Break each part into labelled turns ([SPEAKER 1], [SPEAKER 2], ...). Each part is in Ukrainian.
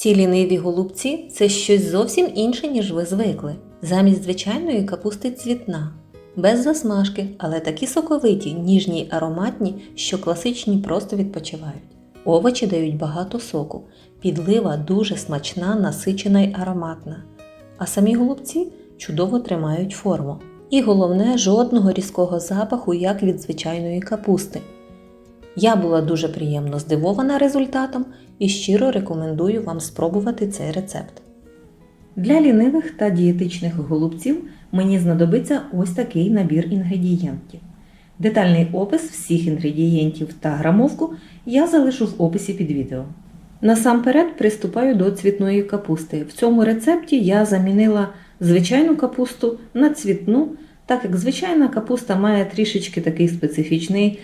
[SPEAKER 1] Ці ліниві голубці це щось зовсім інше, ніж ви звикли. Замість звичайної капусти цвітна, без засмажки, але такі соковиті, ніжні й ароматні, що класичні просто відпочивають. Овочі дають багато соку, підлива дуже смачна, насичена й ароматна. А самі голубці чудово тримають форму. І головне, жодного різкого запаху, як від звичайної капусти. Я була дуже приємно здивована результатом і щиро рекомендую вам спробувати цей рецепт. Для лінивих та дієтичних голубців мені знадобиться ось такий набір інгредієнтів. Детальний опис всіх інгредієнтів та грамовку я залишу в описі під відео. Насамперед приступаю до цвітної капусти. В цьому рецепті я замінила звичайну капусту на цвітну, так як звичайна капуста має трішечки такий специфічний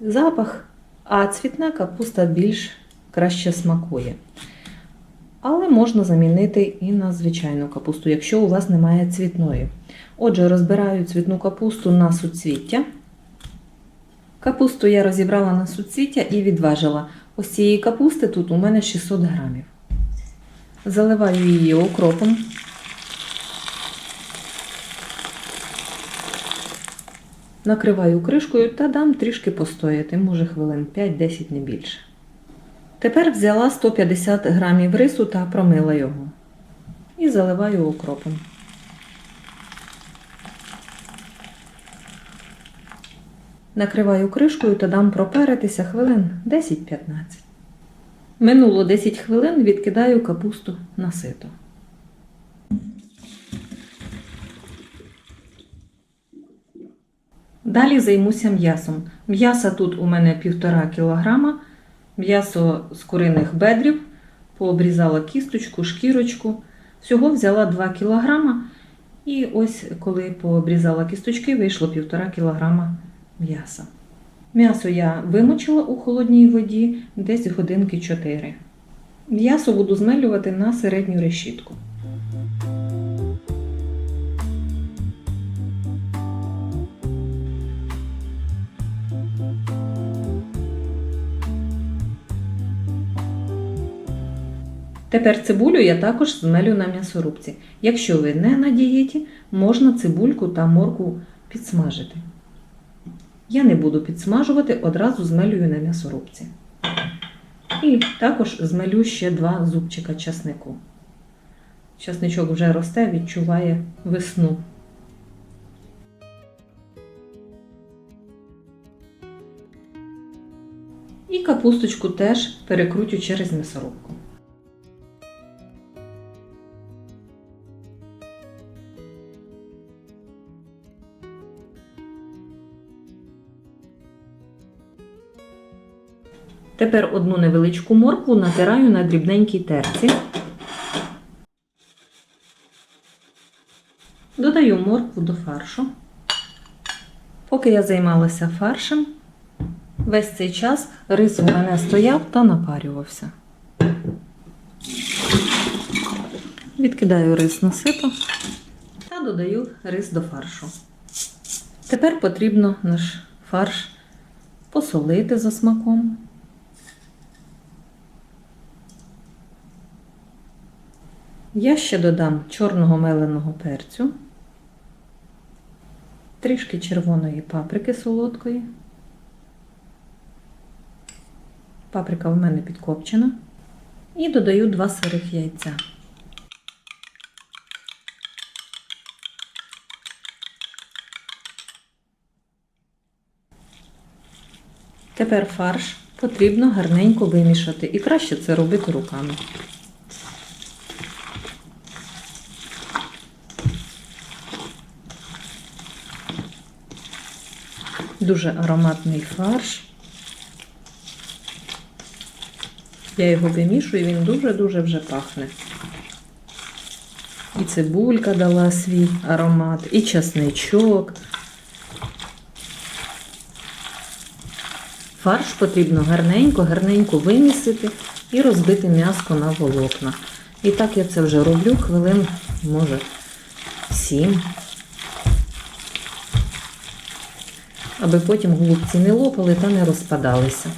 [SPEAKER 1] запах, а цвітна капуста більш краще смакує. Але можна замінити і на звичайну капусту, якщо у вас немає цвітної. Отже, розбираю цвітну капусту на суцвіття. Капусту я розібрала на суцвіття і відважила. Ось цієї капусти тут у мене 600 грамів. Заливаю її окропом. Накриваю кришкою та дам трішки постояти, може хвилин 5-10 не більше. Тепер взяла 150 грамів рису та промила його. І заливаю окропом. Накриваю кришкою та дам проперитися хвилин 10-15. Минуло 10 хвилин, відкидаю капусту на сито. Далі займуся м'ясом. М'яса тут у мене 1,5 кг. М'ясо з куриних бедрів, пообрізала кісточку, шкірочку. Всього взяла 2 кг. І ось коли пообрізала кісточки, вийшло 1,5 кг м'яса. М'ясо я вимочила у холодній воді десь годинки 4. М'ясо буду змелювати на середню решітку. Тепер цибулю я також змелю на м'ясорубці. Якщо ви не на дієті, можна цибульку та морку підсмажити. Я не буду підсмажувати, одразу змелюю на м'ясорубці. І також змелю ще два зубчика часнику. Часничок вже росте, відчуває весну. І капусточку теж перекрутю через м'ясорубку. Тепер одну невеличку моркву натираю на дрібненькій терці. Додаю моркву до фаршу. Поки я займалася фаршем, весь цей час рис у мене стояв та напарювався. Відкидаю рис на сито та додаю рис до фаршу. Тепер потрібно наш фарш посолити за смаком. Я ще додам чорного меленого перцю, трішки червоної паприки солодкої. Паприка в мене підкопчена. І додаю два сирих яйця. Тепер фарш потрібно гарненько вимішати і краще це робити руками. Дуже ароматний фарш. Я його вимішую, він дуже-дуже вже пахне. І цибулька дала свій аромат, і часничок. Фарш потрібно гарненько, гарненько вимісити і розбити м'яско на волокна. І так я це вже роблю хвилин, може, 7. Аби потім голубці не лопали та не розпадалися.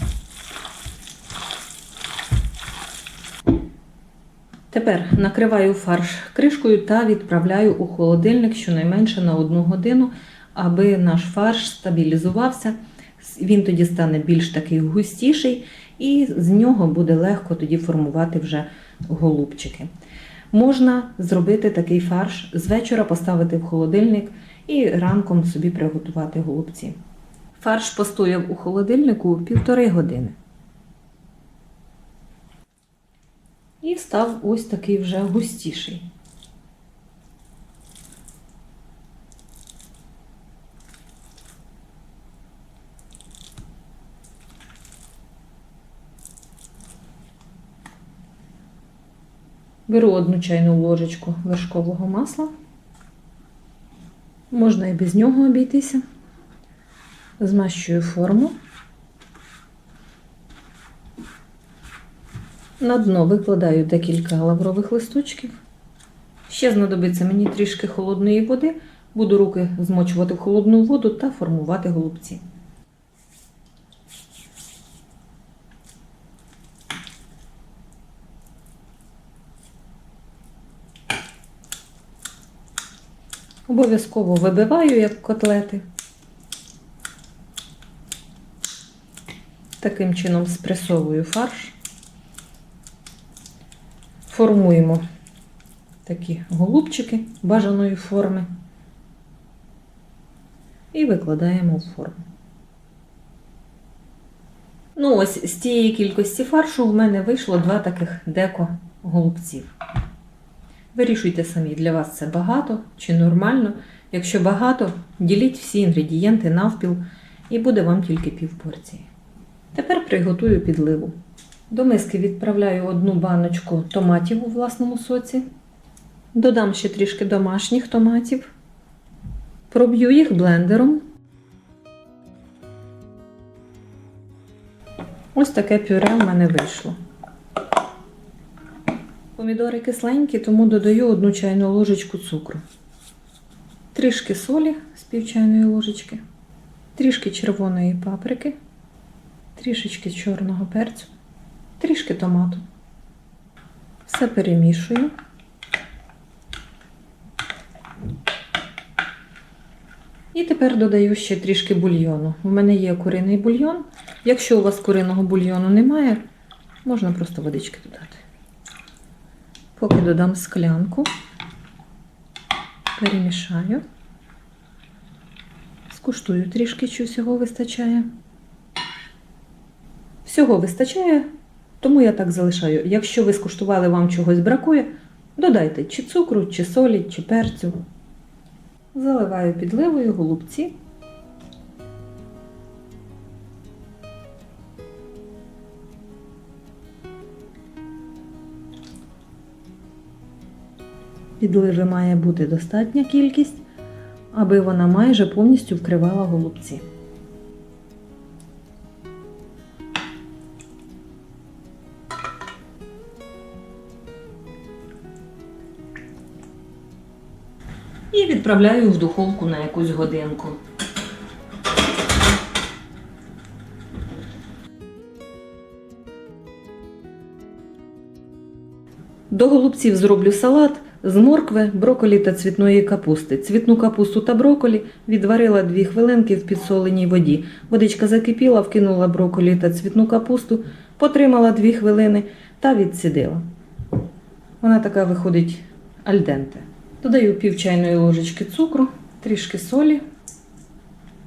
[SPEAKER 1] Тепер накриваю фарш кришкою та відправляю у холодильник щонайменше на 1 годину, аби наш фарш стабілізувався. Він тоді стане більш такий густіший, і з нього буде легко тоді формувати вже голубчики. Можна зробити такий фарш з вечора, поставити в холодильник і ранком собі приготувати голубці. Фарш постояв у холодильнику півтори години. І став ось такий вже густіший. Беру одну чайну ложечку вершкового масла. Можна і без нього обійтися. Змащую форму. На дно викладаю декілька лаврових листочків. Ще знадобиться мені трішки холодної води. Буду руки змочувати в холодну воду та формувати голубці. Обов'язково вибиваю, як котлети. Таким чином спресовую фарш. Формуємо такі голубчики бажаної форми і викладаємо в форму. Ну, ось з цієї кількості фаршу в мене вийшло два таких деко голубців. Вирішуйте самі, для вас це багато чи нормально. Якщо багато, діліть всі інгредієнти навпіл і буде вам тільки пів порції. Тепер приготую підливу. До миски відправляю одну баночку томатів у власному соці. Додам ще трішки домашніх томатів. Проб'ю їх блендером. Ось таке пюре в мене вийшло. Помідори кисленькі, тому додаю одну чайну ложечку цукру. Трішки солі з пів чайної ложечки, трішки червоної паприки, трішечки чорного перцю, трішки томату. Все перемішую. І тепер додаю ще трішки бульйону. У мене є куриний бульйон. Якщо у вас куриного бульйону немає, можна просто водички додати. Поки додам склянку, перемішаю, скуштую трішки, чи всього вистачає. Всього вистачає, тому я так залишаю. Якщо ви скуштували, вам чогось бракує, додайте чи цукру, чи солі, чи перцю. Заливаю підливою голубці. Підливи має бути достатня кількість, аби вона майже повністю вкривала голубці. І відправляю в духовку на якусь годинку. До голубців зроблю салат з моркви, броколі та цвітної капусти. Цвітну капусту та броколі відварила 2 хвилинки в підсоленій воді. Водичка закипіла, вкинула броколі та цвітну капусту, потримала 2 хвилини та відсідила. Вона така виходить альденте. Додаю пів чайної ложечки цукру, трішки солі,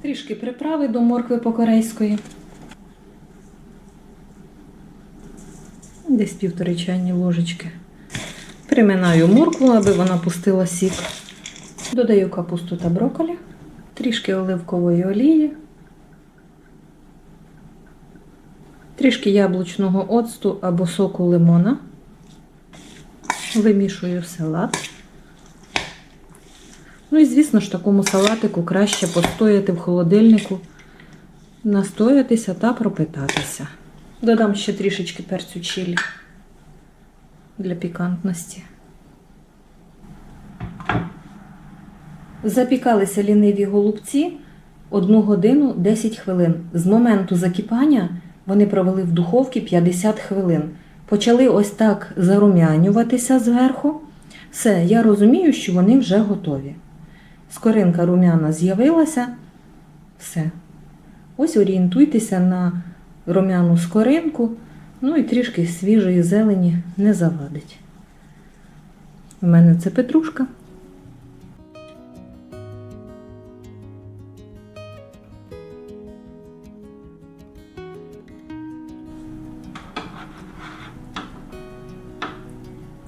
[SPEAKER 1] трішки приправи до моркви по-корейської. Десь півтори чайні ложечки. Приминаю моркву, аби вона пустила сік. Додаю капусту та брокколі, трішки оливкової олії, трішки яблучного оцту або соку лимона. Вимішую салат. Ну і, звісно ж, такому салатику краще постояти в холодильнику, настоятися та пропитатися. Додам ще трішечки перцю чилі для пікантності. Запікалися ліниві голубці 1 годину 10 хвилин. З моменту закипання вони провели в духовці 50 хвилин.
[SPEAKER 2] почали ось так зарум'янюватися зверху. Все, я розумію, що вони вже готові. Скоринка рум'яна з'явилася. Все. Ось орієнтуйтеся на рум'яну скоринку, ну і трішки свіжої зелені не завадить. У мене це петрушка.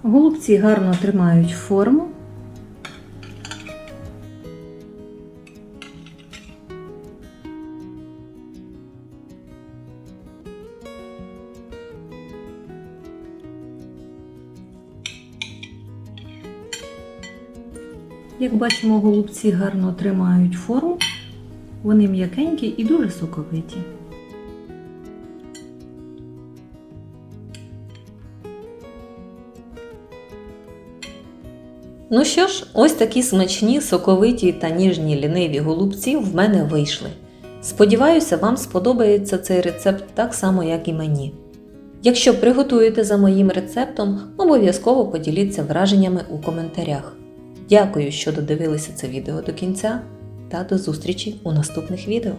[SPEAKER 2] Голубці гарно тримають форму. Як бачимо, голубці гарно тримають форму. Вони м'якенькі і дуже соковиті.
[SPEAKER 1] Ну що ж, ось такі смачні, соковиті та ніжні ліниві голубці в мене вийшли. Сподіваюся, вам сподобається цей рецепт так само, як і мені. Якщо приготуєте за моїм рецептом, обов'язково поділіться враженнями у коментарях. Дякую, що додивилися це відео до кінця, та до зустрічі у наступних відео.